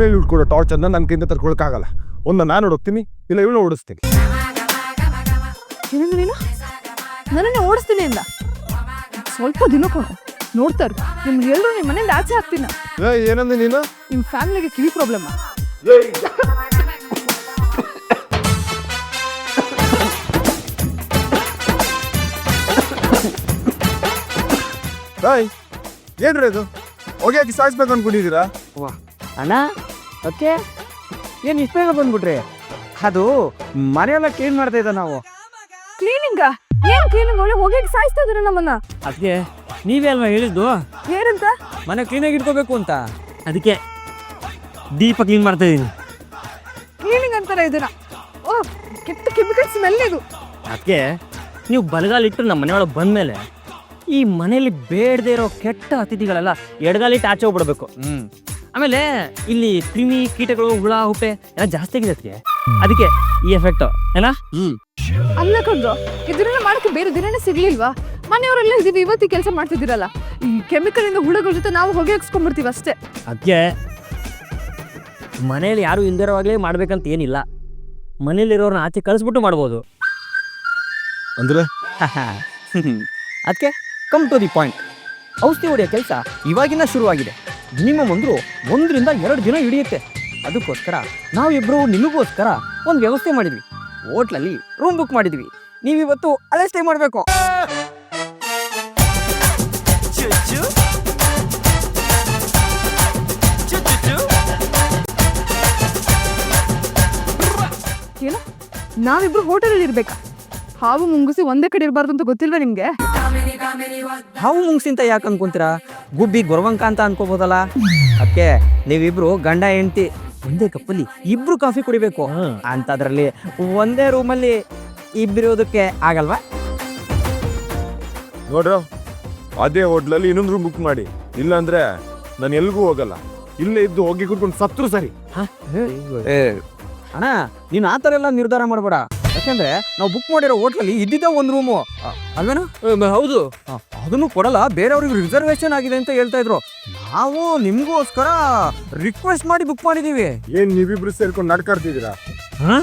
ಮೇಲೆ ಇಟ್ಕೊಡೋ ಟಾರ್ಚ್ ಅನ್ನ ನನ್ನ ಕೈಯಿಂದ ತರ್ಕೊಳಕ್ಕಾಗಲ್ಲ ಒಂದು ನಾನು ಓಡಿಸ್ತೀನಿ ಇಲ್ಲ ಇವಳು ಓಡಿಸ್ತೀನಿ. ಏನಂದ್ರೆ ನೀನು? ನನ್ನನ್ನೇ ಓಡಿಸ್ತೀನಿ ಅಂದ. ಸ್ವಲ್ಪ ದಿನ ನೋಡ್ತಾ ನೋಡ್ತಾರು ನಿಮ್ಗೆ ಎಲ್ಲರೂ ನಿಮ್ಮ ಮನೆಯಿಂದ ಆಚೆ ಹಾಕ್ತೀನ ಏನಂದ್ರೆ ನೀನು? ನಿಮ್ಮ ಫ್ಯಾಮಿಲಿಗೆ ಕಿವಿ ಪ್ರಾಬ್ಲಮ್ ಬಾಯ್ ಏನ್ರಿ ಅದು? ಹೋಗಿ ಹಾಕಿ ಸಾಯಿಸ್ಬೇಕು ಅನ್ಕೊಂಡಿದ್ದೀರಾ? ಅಣ್ಣ? ಓಕೆ? ಏನು ಇಷ್ಟ ಬೇಗ ಬಂದ್ಬಿಟ್ರಿ? ಅದು ಮನೆಯೆಲ್ಲ ಕ್ಲೀನ್ ಮಾಡ್ತಾ ಇದ್ದ ನಾವು. ಕ್ಲೀನಿಂಗ ಏನ್ ಕ್ಲೀನಿಂಗ್ ಒಳ್ಳೆ ಹೋಗಿ ಸಾಯಿಸ್ತಾ ಇದ್ರ ನಮ್ಮನ್ನ? ಅದಕ್ಕೆ ನೀವೇ ಅಲ್ವಾ ಹೇಳಿದ್ದು? ಏನಂತ? ಮನೆ ಕ್ಲೀನಾಗಿ ಇಟ್ಕೋಬೇಕು ಅಂತ. ಅದಕ್ಕೆ ದೀಪ ಕ್ಲೀನ್ ಮಾಡ್ತಾ ಇದ್ದೀನಿ. ಕ್ಲೀನಿಂಗ್ ಅಂತಾರ ಇದನ್ನ. ಓ ಕೆಟ್ಟ ಕೆಮಿಕಲ್ ಸ್ಮೆಲ್ ಇದು. ಅದಕ್ಕೆ ನೀವು ಬಲಗಾಲಿಟ್ಟು ನಮ್ಮ ಮನೆಯೊಳಗೆ ಬಂದಮೇಲೆ ಈ ಮನೆಯಲ್ಲಿ ಬೇಡದೇ ಇರೋ ಕೆಟ್ಟ ಅತಿಥಿಗಳೆಲ್ಲ ಎಡಗಾಲಿಟ್ಟು ಆಚೆ ಹೋಗ್ಬಿಡ್ಬೇಕು. ಹ್ಮ್. ಆಮೇಲೆ ಇಲ್ಲಿ ಕ್ರಿಮಿ ಕೀಟಗಳು ಹುಳ ಹುಪ್ಪೆ ಎಲ್ಲ ಜಾಸ್ತಿ ಆಗಿದೆ ಅದಕ್ಕೆ. ಅದಕ್ಕೆ ಈ ಎಫೆಕ್ಟ್ ಏನಾ? ಹ್ಮ್. ಅಲ್ಲ ಕಣ್ರು ಇದನ್ನೆಲ್ಲ ಮಾಡಕ್ಕೆ ಬೇರೆ ದಿನನೇ ಸಿಗ್ಲಿಲ್ವಾ? ಮನೆಯವರೆಲ್ಲ ಇದೀವಿ ಇವತ್ತಿ ಕೆಲಸ ಮಾಡ್ತಿದ್ದೀರಲ್ಲ. ಈ ಕೆಮಿಕಲ್ ಇಂದ ಹುಳಗಳ ಜೊತೆ ನಾವು ಹೊಗೆ ಹಾಕ್ಸ್ಕೊಂಡ್ಬಿಡ್ತೀವಿ ಅಷ್ಟೇ. ಅದಕ್ಕೆ ಮನೇಲಿ ಯಾರು ಇಂದಿರವಾಗ್ಲೇ ಮಾಡ್ಬೇಕಂತ ಏನಿಲ್ಲ. ಮನೇಲಿರೋರ್ನ ಆಚೆ ಕಳಿಸ್ಬಿಟ್ಟು ಮಾಡ್ಬೋದು. ಅಂದ್ರೆ? ಅದಕ್ಕೆ ಕಮ್ ಟು ದಿ ಪಾಯಿಂಟ್ ಔಷಧಿ ಹೊಡೆಯೋ ಕೆಲಸ ಇವಾಗಿನ ಶುರುವಾಗಿದೆ. ಮಿನಿಮಮ್ ಅಂದರೂ ಒಂದರಿಂದ ಎರಡು ದಿನ ಹಿಡಿಯುತ್ತೆ. ಅದಕ್ಕೋಸ್ಕರ ನಾವಿಬ್ಬರು ನಿಮಗೋಸ್ಕರ ಒಂದು ವ್ಯವಸ್ಥೆ ಮಾಡಿದ್ವಿ. ಹೋಟ್ಲಲ್ಲಿ ರೂಮ್ ಬುಕ್ ಮಾಡಿದ್ವಿ. ನೀವಿವತ್ತು ಅಲ್ಲೇ ಸ್ಟೇ ಮಾಡಬೇಕು. ಏನು? ನಾವಿಬ್ರು ಹೋಟೆಲಲ್ಲಿ ಇರ್ಬೇಕಾ ಹಾವು ಮುಂಗುಸಿ ಒಂದೇ ಕಡೆ ಇರಬಾರ್ದು ಅಂತ ಗೊತ್ತಿಲ್ವಾ ನಿಮ್ಗೆ? ಹಾವು ಮುಂಗ್ಸಿಂತ ಯಾಕೆ ಅನ್ಕೊಂತೀರಾ? ಗುಬ್ಬಿ ಗೊರವಂಕ ಅಂತ ಅನ್ಕೋಬೋದಲ್ಲ? ಅದಕ್ಕೆ ನೀವಿಬ್ರು ಗಂಡ ಹೆಂಡತಿ ಒಂದೇ ಕಪ್ಪಲ್ಲಿ ಇಬ್ರು ಕಾಫಿ ಕುಡಿಬೇಕು. ಅಂತದ್ರಲ್ಲಿ ಒಂದೇ ರೂಮಲ್ಲಿ ಇಬ್ಬಿರೋದಕ್ಕೆ ಆಗಲ್ವಾ? ನೋಡ್ರ ಅದೇ ಹೋಟ್ಲಲ್ಲಿ ಇನ್ನೊಂದು ರೂಮ್ ಬುಕ್ ಮಾಡಿ. ಇಲ್ಲಾಂದ್ರೆ ನಾನು ಎಲ್ಗೂ ಹೋಗಲ್ಲ. ಇಲ್ಲೇ ಇದ್ದು ಹೋಗಿ ಕುತ್ಕೊಂಡು ಸತ್ರು ಸರಿ. ಅಣ್ಣ ನೀನು ಆ ಥರ ಎಲ್ಲ ನಿರ್ಧಾರ ಮಾಡಬೇಡ. ಯಾಕಂದ್ರೆ ನಾವು ಬುಕ್ ಮಾಡಿರೋ ಹೋಟ್ಲಲ್ಲಿ ಇದ್ದಿದ್ದ ಒಂದು ರೂಮು ಅಲ್ವೇನಾ? ಹೌದು. ಅದನ್ನು ಕೊಡಲ್ಲ ಬೇರೆಯವ್ರಿಗೆ ರಿಸರ್ವೇಶನ್ ಆಗಿದೆ ಅಂತ ಹೇಳ್ತಾ ಇದ್ರು. ನಾವು ನಿಮ್ಗೋಸ್ಕರ ರಿಕ್ವೆಸ್ಟ್ ಮಾಡಿ ಬುಕ್ ಮಾಡಿದೀವಿ. ಏನ್ ನೀವಿಬ್ರು ಸೇರ್ಕೊಂಡು ನಾಟ್ಕಾಡ್ತಿದ್ದೀರಾ ಹಾ?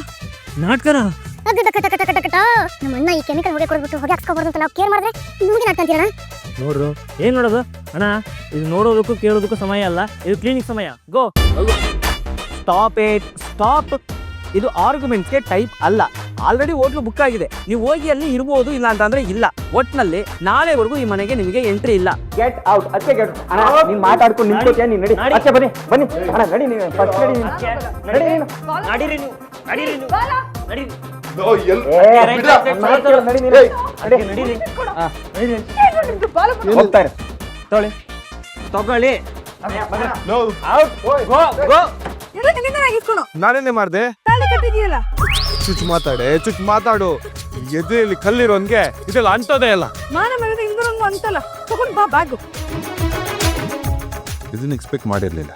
ನಾಟಕನ? ಟಕ ಕಟ ಟಕ ಟಕ ಕಟ ನಮ್ಮ ಅಣ್ಣ ಈ ಕೆಮಿಕಲ್ ಹೊಗೆ ಕೊಡ್ಬಿಟ್ಟು ಹೊಗೆ ಹಾಕ್ಸ್ಕೊಬಾರ್ದು ಅಂತ ನಾವು ಕೇರ್ ಮಾಡಿದ್ರೆ ನಿಮಗೆ ನಾಟ್ಕೊಂತೀರಣ ನೋಡ್ರು. ಏನ್ ನೋಡೋದು ಅಣ್ಣ ಇದು ನೋಡೋದಕ್ಕೂ ಕೇಳೋದಕ್ಕೂ ಸಮಯ ಅಲ್ಲ. ಇದು ಕ್ಲಿನಿಕ್ ಸಮಯ. ಗೋ ಸ್ಟಾಪ್ ಏಟ್ ಸ್ಟಾಪ್ ಇದು ಆರ್ಗ್ಯುಮೆಂಟ್ಗೆ ಟೈಪ್ ಅಲ್ಲ. ಆಲ್ರೆಡಿ ಹೋಟ್ಲು ಬುಕ್ ಆಗಿದೆ. ನೀವು ಹೋಗಿ ಅಲ್ಲಿ ಇರ್ಬೋದು ಇಲ್ಲ ಅಂತಂದ್ರೆ ಇಲ್ಲ. ಒಟ್ನಲ್ಲಿ ನಾಳೆವರೆಗೂ ಈ ಮನೆಗೆ ನಿಮಗೆ ಎಂಟ್ರಿ ಇಲ್ಲ. ಗೆಟ್ ಔಟ್ ಅಷ್ಟೇ ಗೆಟ್ ಅಣ್ಣ ನೀನ್ ಮಾತಾಡ್ಕೊಂಡು ನಿಂತ್ಕೋತೀಯ ನೀನ್ ನಡಿ? ಅತ್ತೆ ಬನ್ನಿ ಬನ್ನಿ. ಅಣ್ಣ ನಡಿ ನೀನು. ಫಸ್ಟ್ ನಡಿ ನೀನು. ನಡಿ ನೀನು. ನಡೀರಿ ನೀವು. ನಡಿರಿ ನೀವು. ನಾನ್ ನಡಿ ನೀನು. ನಡಿ. ನಡೀರಿ. ಹಾ, ನಡಿ ನೀನು. ಬಾಲ ಹೋಗ್ತಾರೆ ತೊಗೊಳ್ಳಿ. ತಗೊಳ್ಳಿ. ನಾನೇನೆ ಮಾಡ್ದೆ? ತಾಳಿ ಕಟ್ಟಿದೀಯಲ್ಲ ಚುಚ್ ಮಾತಾಡೆ ಚುಚ್ ಮಾತಾಡು. ಎದುರಲ್ಲಿ ಕಲ್ಲಿರೋನ್ಗೆ ಇದೆಲ್ಲ ಅಂಟೋದೇ ಇಲ್ಲ. ಮಾನ ಮರ್ಯಾದೆ ಇಂದ್ರಂಗು ಅಂತಲ್ಲ ತಗೊಂಡ್ ಬಾ ಬ್ಯಾಗು ಇದನ್ನ ಎಕ್ಸ್ಪೆಕ್ಟ್ ಮಾಡಿರ್ಲಿಲ್ಲ.